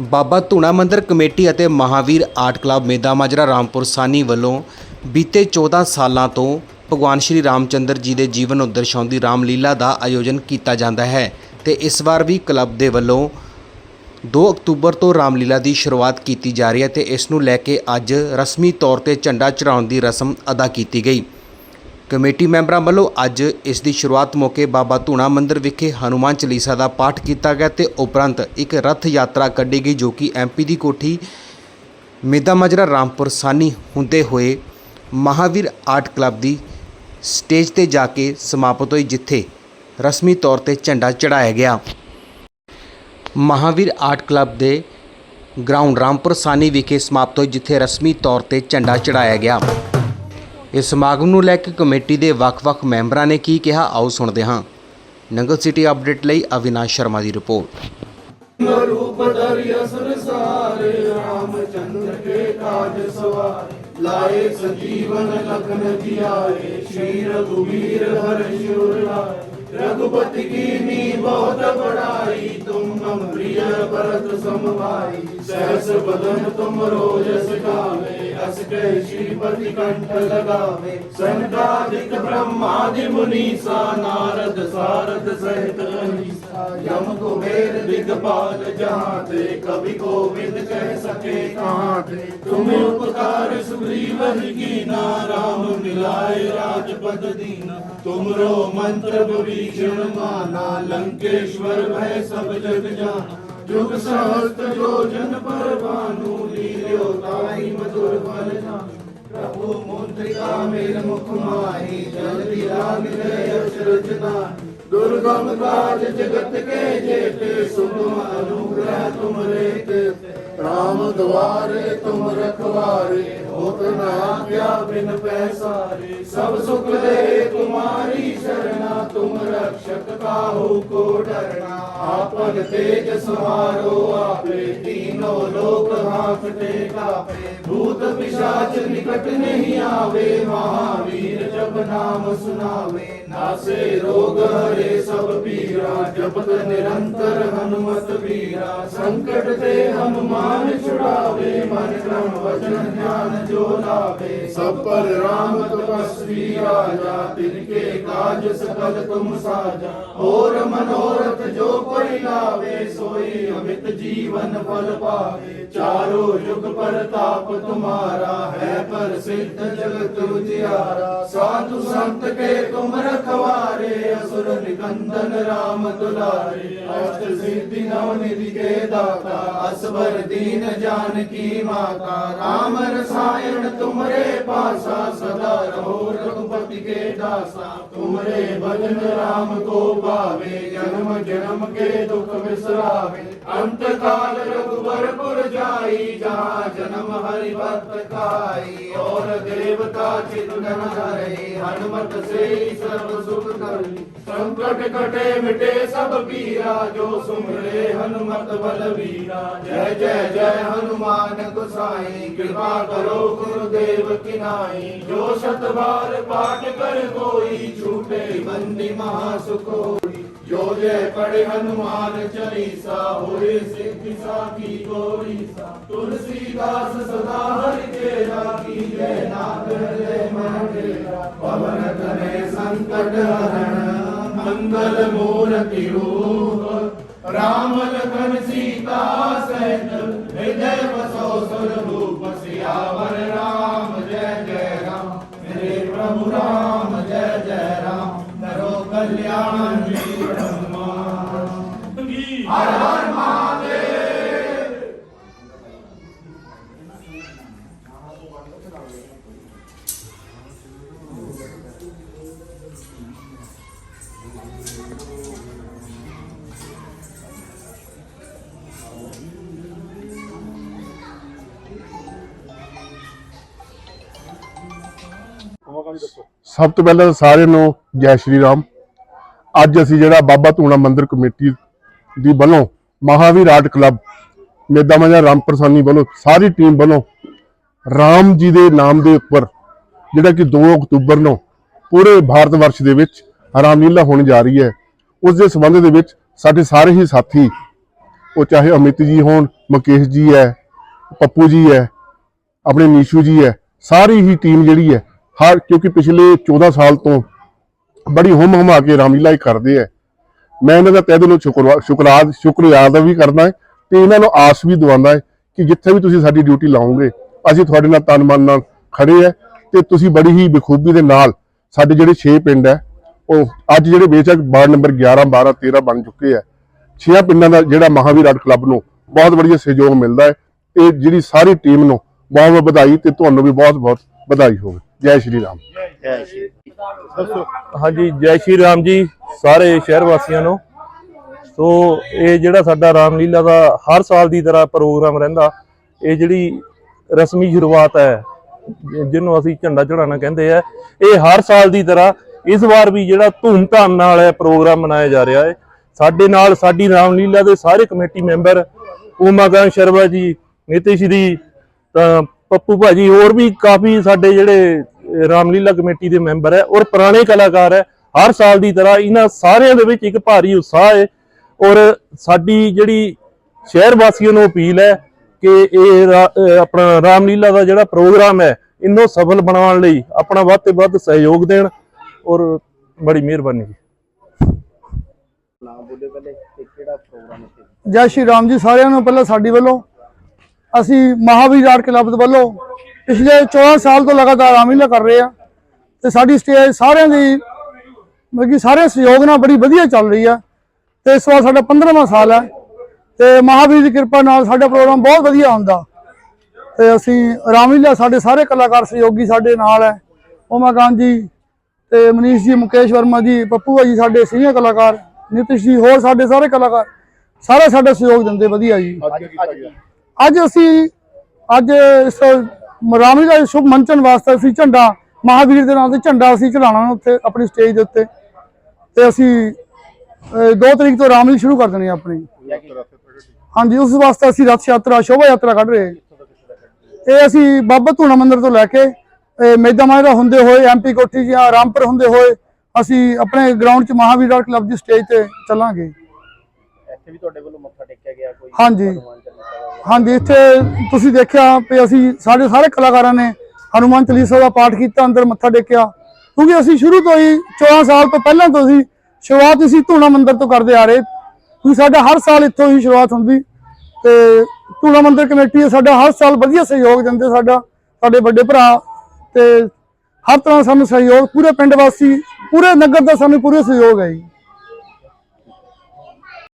ਬਾਬਾ ਧੂਣਾ Mandir committee ਅਤੇ Mahavir art club Meda Majra Rampur Sani ਵੱਲੋਂ ਬੀਤੇ 14 ਸਾਲਾਂ ਤੋਂ ਭਗਵਾਨ ਸ਼੍ਰੀ ਰਾਮਚੰਦਰ ਜੀ ਦੇ ਜੀਵਨ ਨੂੰ ਦਰਸਾਉਂਦੀ ਰਾਮਲੀਲਾ ਦਾ ਆਯੋਜਨ ਕੀਤਾ ਜਾਂਦਾ ਹੈ ਤੇ ਇਸ ਵਾਰ ਵੀ ਕਲੱਬ ਦੇ ਵੱਲੋਂ 2 ਅਕਤੂਬਰ ਤੋਂ ਰਾਮਲੀਲਾ ਦੀ ਸ਼ੁਰੂਆਤ ਕੀਤੀ ਜਾ ਰਹੀ ਹੈ ਤੇ ਇਸ ਨੂੰ ਲੈ ਕੇ ਅੱਜ ਰਸਮੀ ਤੌਰ ਤੇ ਝੰਡਾ ਚੜਾਉਣ ਦੀ ਰਸਮ ਅਦਾ ਕੀਤੀ ਗਈ। ਕਮੇਟੀ ਮੈਂਬਰਾਂ ਵੱਲੋਂ ਅੱਜ ਇਸ ਦੀ ਸ਼ੁਰੂਆਤ ਮੌਕੇ ਬਾਬਾ ਧੂਣਾ ਮੰਦਿਰ ਵਿਖੇ ਹਨੂਮਾਨ ਚਾਲੀਸਾ ਦਾ ਪਾਠ ਕੀਤਾ ਗਿਆ ਤੇ ਉਪਰੰਤ ਇੱਕ ਰਥ ਯਾਤਰਾ ਕੱਢੀ ਗਈ ਜੋ ਕਿ ਐਮਪੀ ਦੀ ਕੋਠੀ ਮੇਦਾ ਮਜਰਾ ਰਾਮਪੁਰ ਸਾਨੀ ਹੁੰਦੇ ਹੋਏ ਮਹਾਵੀਰ ਆਰਟ ਕਲੱਬ ਦੀ ਸਟੇਜ ਤੇ ਜਾ ਕੇ ਸਮਾਪਤ ਹੋਈ, ਜਿੱਥੇ ਰਸਮੀ ਤੌਰ ਤੇ ਝੰਡਾ ਚੜਾਇਆ ਗਿਆ। ਮਹਾਵੀਰ ਆਰਟ ਕਲੱਬ ਦੇ ਗਰਾਊਂਡ ਰਾਮਪੁਰ ਸਾਨੀ ਵਿਖੇ ਸਮਾਪਤ ਹੋਈ, ਜਿੱਥੇ ਰਸਮੀ ਤੌਰ ਤੇ ਝੰਡਾ ਚੜਾਇਆ ਗਿਆ। ਇਸ ਸਮਾਗਮ ਨੂੰ ਲੈ ਕੇ ਕਮੇਟੀ ਦੇ ਵੱਖ-ਵੱਖ ਮੈਂਬਰਾਂ ਨੇ ਕੀ ਕਿਹਾ, ਆਓ ਸੁਣਦੇ ਹਾਂ। ਨੰਗਲ ਸਿਟੀ ਅਪਡੇਟ ਲਈ ਅਵਿਨਾਸ਼ ਸ਼ਰਮਾ ਦੀ ਰਿਪੋਰਟ। रघुपति की नी बहुत बड़ाई तुम मम प्रिय भरत समभाई सहस बदन तुम रोजस गावे अस कह श्रीपति कंठ लगावे संतादिक ब्रह्मादि मुनीसा नारद सारद सहित अहिसा यम कुबेर दिगपाल जहाँ थे कवि कोविद कह सके कहाँ थे तुम्हें उपकार सुग्रीव ही कीना राम मिलाए राजपद दीना तुमरो मंत्र विभीषण माना लंकेश्वर भय सब जग जाना जुग सहस्त्र जो जन पर भानु लील्यो ताई मधुर फल जान प्रभु मुद्रिका मेर मुख माही जल्दी लाग गए अचरज नाहि। दुर्गम काज जगत के जेते सुगम अनुग्रह तुम रे राम द्वारे तुम रखवारे होत न आज्ञा बिन पैसारे सब सुख दे तुम्हारी शरणा तुम रक्षक काहू को डरना आपन तेज सवारो आपे तीनों लोक हाथते कापे भूत पिशाच निकट नहीं आवे महावीर जब नाम सुनावे नासे रोग हरे सब पीरा जपत निरंतर हनुमत वीरा संकट ते हनुमान من کرم وچن دھیان جو لاوے سب پر رام تپسوی راجا تن کے کاج سکل تم ساجا اور منورت جو کوئی لاوے سوئی امت جیون پل پاوے چاروں یگ پر تاپ تمہارا ہے پر سدھ جگت جیارا ساتھ سنت کے تم رکھوارے اسر نکندن رام دلارے اشت سدھ نو ندی کے داتا اسبر دین جان کی माता राम रसायन तुमरे पासा सदा रहो रघुपति के दासा तुमरे भजन राम को पावे जन्म जन्म के दुख बिसरावे अंत काल रघुबरपुर जाई जहाँ जन्म हरि भक्त खाई और देवता चितन हरे हनुमत से ही सर्व सुख करी संकट कटे मिटे सब पीरा जो सुमरे हनुमत बलवीरा जय जय जय हनुमान गोसाई कृपा करो गुरुदेव की नाई जो शत बार पाठ कर कोई छूटे बंदी महासुख होई जो जय पढ़े हनुमान चालीसा होए सिद्धि साखी गौरी सा तुलसीदास सदा हरि तेरा की जय नाथ हृदय मन तेरा पवन करे संकट हरण मंगल मूर्ति रूप राम लखन सीता सहित हृदय बसो सुर भूप ਸਭ ਤੋਂ ਪਹਿਲਾਂ ਤਾਂ ਸਾਰਿਆਂ ਨੂੰ ਜੈ ਸ਼੍ਰੀ ਰਾਮ। ਅੱਜ ਅਸੀਂ ਜਿਹੜਾ ਬਾਬਾ ਧੂਣਾ ਮੰਦਿਰ ਕਮੇਟੀ ਦੀ ਵੱਲੋਂ ਮਹਾਵੀਰ ਆਰਟ ਕਲੱਬ, ਮੇਦਾ ਮਜਾ ਰਾਮਪ੍ਰਸਾਨੀ ਵੱਲੋਂ ਸਾਰੀ ਟੀਮ ਵੱਲੋਂ ਰਾਮ ਜੀ ਦੇ ਨਾਮ ਦੇ ਉੱਪਰ ਜਿਹੜਾ ਕਿ 2 ਅਕਤੂਬਰ ਨੂੰ ਪੂਰੇ ਭਾਰਤ ਵਰਸ਼ ਦੇ ਵਿੱਚ ਰਾਮਲੀਲਾ ਹੋਣ ਜਾ ਰਹੀ ਹੈ, ਉਸ ਦੇ ਸੰਬੰਧ ਦੇ ਵਿੱਚ ਸਾਡੇ ਸਾਰੇ ਹੀ ਸਾਥੀ, ਉਹ ਚਾਹੇ ਅਮਿਤ ਜੀ ਹੋਣ, ਮੁਕੇਸ਼ ਜੀ ਹੈ, ਪੱਪੂ ਜੀ ਹੈ, ਆਪਣੇ ਨੀਸ਼ੂ ਜੀ ਹੈ, ਸਾਰੀ ਹੀ ਟੀਮ ਜਿਹੜੀ ਹੈ ਹਰ ਕਿਉਂਕਿ ਪਿਛਲੇ 14 ਸਾਲ ਤੋਂ ਬੜੀ ਹੁਮ ਹੁਮਾ ਕੇ ਰਾਮਲੀਲਾ ਹੀ ਕਰਦੇ ਹੈ ਮੈਂ ਇਹਨਾਂ ਦਾ ਤਹਿ ਦਿਲੋਂ ਸ਼ੁਕਰਵਾ, ਸ਼ੁਕਰਾਦ ਸ਼ੁਕਰੀਆ ਵੀ ਕਰਦਾ ਹੈ ਤੇ ਇਹਨਾਂ ਨੂੰ ਆਸ ਵੀ ਦਵਾਉਂਦਾ ਹੈ ਕਿ ਜਿੱਥੇ ਵੀ ਤੁਸੀਂ ਸਾਡੀ ਡਿਊਟੀ ਲਾਓਗੇ, ਅਸੀਂ ਤੁਹਾਡੇ ਨਾਲ ਤਨ ਮਨ ਨਾਲ ਖੜੇ ਹੈ ਤੇ ਤੁਸੀਂ ਬੜੀ ਹੀ ਬਖੂਬੀ ਦੇ ਨਾਲ ਸਾਡੇ ਜਿਹੜੇ 6 ਪਿੰਡ ਹੈ, ਉਹ ਅੱਜ ਜਿਹੜੇ ਬੇਸ਼ੱਕ ਵਾਰਡ ਨੰਬਰ 11 12 13 ਬਣ ਚੁੱਕੇ ਹੈ ਛੇਆਂ ਪਿੰਡਾਂ ਦਾ ਜਿਹੜਾ ਮਹਾਵੀਰ ਆਰਟ ਕਲੱਬ ਨੂੰ ਬਹੁਤ ਵਧੀਆ ਸਹਿਯੋਗ ਮਿਲਦਾ ਹੈ, ਇਹ ਜਿਹੜੀ ਸਾਰੀ ਟੀਮ ਨੂੰ ਬਹੁਤ ਬਹੁਤ ਵਧਾਈ ਤੇ ਤੁਹਾਨੂੰ ਵੀ ਬਹੁਤ ਬਹੁਤ ਵਧਾਈ ਹੋਵੇ। ਜੈ ਸ਼੍ਰੀ ਰਾਮ। ਹਾਂਜੀ ਜੈ ਸ਼੍ਰੀ ਰਾਮ ਜੀ ਸਾਰੇ ਸ਼ਹਿਰ ਵਾਸੀਆਂ ਨੂੰ। ਸੋ ਇਹ ਜਿਹੜਾ ਸਾਡਾ ਰਾਮਲੀਲਾ ਦਾ ਹਰ ਸਾਲ ਦੀ ਤਰ੍ਹਾਂ ਪ੍ਰੋਗਰਾਮ ਰਹਿੰਦਾ ਇਹ ਜਿਹੜੀ ਰਸਮੀ ਸ਼ੁਰੂਆਤ ਹੈ ਜਿਹਨੂੰ ਅਸੀਂ ਝੰਡਾ ਚੜਾਉਣਾ ਕਹਿੰਦੇ ਆ ਇਹ ਹਰ ਸਾਲ ਦੀ ਤਰ੍ਹਾਂ ਇਸ ਵਾਰ ਵੀ ਜਿਹੜਾ ਧੂਮਧਾਮ ਨਾਲ ਇਹ ਪ੍ਰੋਗਰਾਮ ਮਨਾਇਆ ਜਾ ਰਿਹਾ ਹੈ। ਸਾਡੇ ਨਾਲ ਸਾਡੀ ਰਾਮਲੀਲਾ ਦੇ ਸਾਰੇ ਕਮੇਟੀ ਮੈਂਬਰ ਉਮਾਕਾਂਤ ਸ਼ਰਮਾ ਜੀ ਨਿਤਿਸ਼ ਜੀ ਤਾਂ ਪੱਪੂ ਭਾਜੀ ਹੋਰ ਵੀ ਕਾਫੀ ਸਾਡੇ ਜਿਹੜੇ ਰਾਮਲੀਲਾ ਕਮੇਟੀ ਦੇ ਮੈਂਬਰ ਹੈ ਔਰ ਪੁਰਾਣੇ ਕਲਾਕਾਰ ਹੈ ਹਰ ਸਾਲ ਦੀ ਤਰ੍ਹਾਂ ਇਹਨਾਂ ਸਾਰਿਆਂ ਦੇ ਵਿੱਚ ਇੱਕ ਭਾਰੀ ਉਤਸ਼ਾਹ ਹੈ ਔਰ ਸਾਡੀ ਜਿਹੜੀ ਸ਼ਹਿਰ ਵਾਸੀਆਂ ਨੂੰ ਅਪੀਲ ਹੈ ਕਿ ਇਹ ਆਪਣਾ ਰਾਮਲੀਲਾ ਦਾ ਜਿਹੜਾ ਪ੍ਰੋਗਰਾਮ ਹੈ ਇਹਨੂੰ ਸਫਲ ਬਣਾਉਣ ਲਈ ਆਪਣਾ ਵੱਧ ਤੋਂ ਵੱਧ ਸਹਿਯੋਗ ਦੇਣ ਔਰ ਬੜੀ ਮਿਹਰਬਾਨੀ ਜੀ। ਜੈ ਸ਼੍ਰੀ ਰਾਮ ਜੀ ਸਾਰਿਆਂ ਨੂੰ ਪਹਿਲਾਂ ਸਾਡੀ ਵੱਲੋਂ ਅਸੀਂ ਮਹਾਵੀਰ ਆਰਟ ਕਲੱਬ ਵੱਲੋਂ ਪਿਛਲੇ 14 ਸਾਲ ਤੋਂ ਲਗਾਤਾਰ ਰਾਮਲੀਲਾ ਕਰ ਰਹੇ ਆ ਤੇ ਸਾਡੀ ਸਟੇਜ ਸਾਰਿਆਂ ਦੀ ਮਤਲਬ ਕਿ ਸਾਰੇ ਸਹਿਯੋਗ ਨਾਲ ਬੜੀ ਵਧੀਆ ਚੱਲ ਰਹੀ ਆ ਤੇ ਇਸ ਵਾਰ ਸਾਡਾ 15ਵਾਂ ਸਾਲ ਹੈ ਤੇ ਮਹਾਵੀਰ ਦੀ ਕਿਰਪਾ ਨਾਲ ਸਾਡਾ ਪ੍ਰੋਗਰਾਮ ਬਹੁਤ ਵਧੀਆ ਹੁੰਦਾ ਤੇ ਅਸੀਂ ਰਾਮਲੀਲਾ ਸਾਡੇ ਸਾਰੇ ਕਲਾਕਾਰ ਸਹਿਯੋਗੀ ਸਾਡੇ ਨਾਲ ਹੈ। ਉਮਾਕਾਂਤ ਜੀ ਤੇ ਮਨੀਸ਼ ਜੀ, ਮੁਕੇਸ਼ ਵਰਮਾ ਜੀ, ਪੱਪੂ ਜੀ ਸਾਡੇ ਸੀਨੀਅਰ ਕਲਾਕਾਰ, ਨਿਤਿਸ਼ ਜੀ, ਹੋਰ ਸਾਡੇ ਸਾਰੇ ਕਲਾਕਾਰ, ਸਾਰੇ ਸਾਡਾ ਸਹਿਯੋਗ ਦਿੰਦੇ ਵਧੀਆ ਜੀ। ਅੱਜ ਅਸੀਂ ਅੱਜ ਇਸ ਰਾਮਲੀਲਾ ਦੇ ਸ਼ੁਭ ਮੰਚਨ ਵਾਸਤੇ ਅਸੀਂ ਝੰਡਾ, ਮਹਾਵੀਰ ਦੇ ਨਾਮ ਤੇ ਝੰਡਾ ਅਸੀਂ ਚੜਾਉਣਾ ਉੱਥੇ ਆਪਣੀ ਸਟੇਜ ਦੇ ਉੱਤੇ। ਤੇ ਅਸੀਂ 2 ਤਰੀਕ ਤੋਂ ਰਾਮਲੀਲਾ ਸ਼ੁਰੂ ਕਰ ਦੇਣੀ ਆਪਣੀ। ਹਾਂਜੀ, ਉਸ ਵਾਸਤੇ ਅਸੀਂ ਰਥ ਯਾਤਰਾ, ਸ਼ੋਭਾ ਯਾਤਰਾ ਕੱਢ ਰਹੇ। ਇਹ ਅਸੀਂ ਬਾਬਾ ਧੂਣਾ ਮੰਦਿਰ ਤੋਂ ਲੈ ਕੇ, ਇਹ ਮੇਦਾ ਮਾਜਰਾ ਹੁੰਦੇ ਹੋਏ ਐਮਪੀ ਕੋਠੀ ਜਾਂ ਰਾਮਪੁਰ ਹੁੰਦੇ ਹੋਏ, ਅਸੀਂ ਆਪਣੇ ਗਰਾਊਂਡ 'ਚ ਮਹਾਵੀਰ ਕਲੱਬ ਦੀ ਸਟੇਜ ਤੇ ਚੱਲਾਂਗੇ। ਇੱਥੇ ਵੀ ਤੁਹਾਡੇ ਵੱਲੋਂ ਮੱਥਾ ਟੇਕਿਆ ਗਿਆ ਕੋਈ ਹਾਂਜੀ। ਹਾਂਜੀ ਇੱਥੇ ਤੁਸੀਂ ਦੇਖਿਆ ਵੀ ਅਸੀਂ ਸਾਡੇ ਸਾਰੇ ਕਲਾਕਾਰਾਂ ਨੇ ਹਨੂਮਾਨ ਚਾਲੀਸਾ ਦਾ ਪਾਠ ਕੀਤਾ ਅੰਦਰ ਮੱਥਾ ਟੇਕਿਆ। ਕਿਉਂਕਿ ਅਸੀਂ ਸ਼ੁਰੂ ਤੋਂ ਹੀ 14 ਸਾਲ ਤੋਂ ਪਹਿਲਾਂ ਤੋਂ ਅਸੀਂ ਸ਼ੁਰੂਆਤ ਅਸੀਂ ਧੂਣਾ ਮੰਦਿਰ ਤੋਂ ਕਰਦੇ ਆ ਰਹੇ। ਕਿਉਂਕਿ ਸਾਡਾ ਹਰ ਸਾਲ ਇੱਥੋਂ ਹੀ ਸ਼ੁਰੂਆਤ ਹੁੰਦੀ। ਤੇ ਧੂਣਾ ਮੰਦਿਰ ਕਮੇਟੀ ਸਾਡਾ ਹਰ ਸਾਲ ਵਧੀਆ ਸਹਿਯੋਗ ਦਿੰਦੇ ਸਾਡਾ ਸਾਡੇ ਵੱਡੇ ਭਰਾ। ਤੇ ਹਰ ਤਰ੍ਹਾਂ ਸਾਨੂੰ ਸਹਿਯੋਗ ਪੂਰੇ ਪਿੰਡ ਵਾਸੀ ਪੂਰੇ ਨਗਰ ਦਾ ਸਾਨੂੰ ਪੂਰੇ ਸਹਿਯੋਗ ਹੈ ਜੀ।